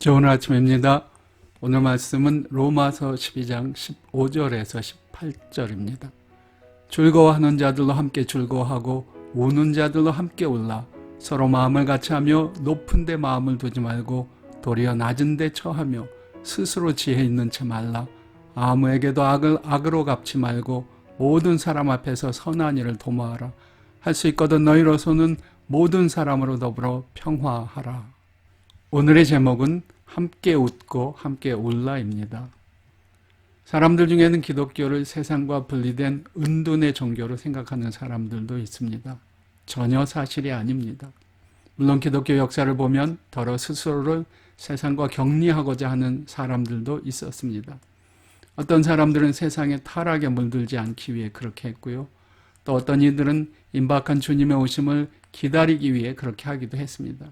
좋은 아침입니다. 오늘 말씀은 로마서 12장 15절에서 18절입니다. 즐거워하는 자들로 함께 즐거워하고 우는 자들로 함께 울라. 서로 마음을 같이 하며 높은 데 마음을 두지 말고 도리어 낮은 데 처하며 스스로 지혜 있는 채 말라. 아무에게도 악을 악으로 갚지 말고 모든 사람 앞에서 선한 일을 도모하라. 할 수 있거든 너희로서는 모든 사람으로 더불어 평화하라. 오늘의 제목은 함께 웃고 함께 울라입니다. 사람들 중에는 기독교를 세상과 분리된 은둔의 종교로 생각하는 사람들도 있습니다. 전혀 사실이 아닙니다. 물론 기독교 역사를 보면 더러 스스로를 세상과 격리하고자 하는 사람들도 있었습니다. 어떤 사람들은 세상에 타락에 물들지 않기 위해 그렇게 했고요. 또 어떤 이들은 임박한 주님의 오심을 기다리기 위해 그렇게 하기도 했습니다.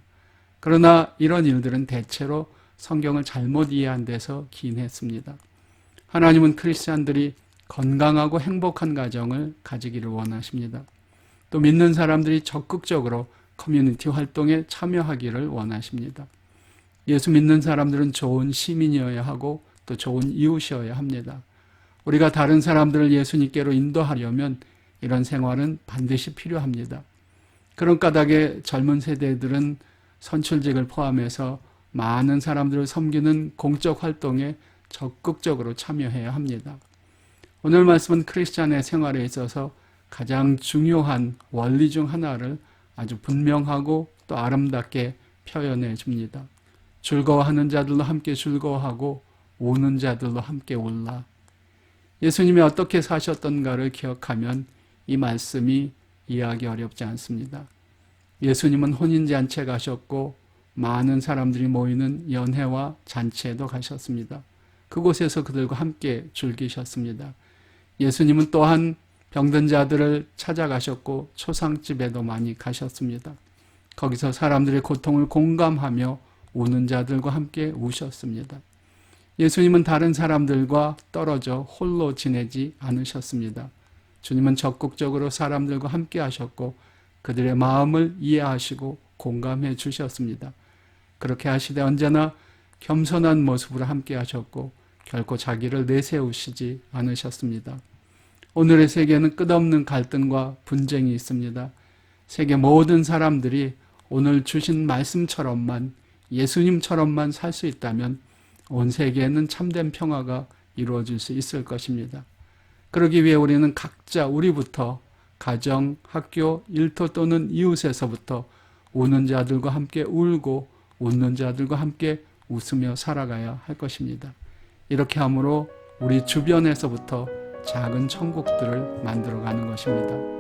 그러나 이런 일들은 대체로 성경을 잘못 이해한 데서 기인했습니다. 하나님은 크리스찬들이 건강하고 행복한 가정을 가지기를 원하십니다. 또 믿는 사람들이 적극적으로 커뮤니티 활동에 참여하기를 원하십니다. 예수 믿는 사람들은 좋은 시민이어야 하고 또 좋은 이웃이어야 합니다. 우리가 다른 사람들을 예수님께로 인도하려면 이런 생활은 반드시 필요합니다. 그런 까닭에 젊은 세대들은 선출직을 포함해서 많은 사람들을 섬기는 공적 활동에 적극적으로 참여해야 합니다. 오늘 말씀은 크리스찬의 생활에 있어서 가장 중요한 원리 중 하나를 아주 분명하고 또 아름답게 표현해 줍니다. 즐거워하는 자들로 함께 즐거워하고 우는 자들로 함께 울라. 예수님이 어떻게 사셨던가를 기억하면 이 말씀이 이해하기 어렵지 않습니다. 예수님은 혼인잔치 가셨고 많은 사람들이 모이는 연회와 잔치에도 가셨습니다. 그곳에서 그들과 함께 즐기셨습니다. 예수님은 또한 병든 자들을 찾아가셨고 초상집에도 많이 가셨습니다. 거기서 사람들의 고통을 공감하며 우는 자들과 함께 우셨습니다. 예수님은 다른 사람들과 떨어져 홀로 지내지 않으셨습니다. 주님은 적극적으로 사람들과 함께 하셨고 그들의 마음을 이해하시고 공감해 주셨습니다. 그렇게 하시되 언제나 겸손한 모습으로 함께 하셨고 결코 자기를 내세우시지 않으셨습니다. 오늘의 세계는 끝없는 갈등과 분쟁이 있습니다. 세계 모든 사람들이 오늘 주신 말씀처럼만 예수님처럼만 살 수 있다면 온 세계에는 참된 평화가 이루어질 수 있을 것입니다. 그러기 위해 우리는 각자 우리부터 가정, 학교, 일터 또는 이웃에서부터 우는 자들과 함께 울고 웃는 자들과 함께 웃으며 살아가야 할 것입니다. 이렇게 함으로 우리 주변에서부터 작은 천국들을 만들어가는 것입니다.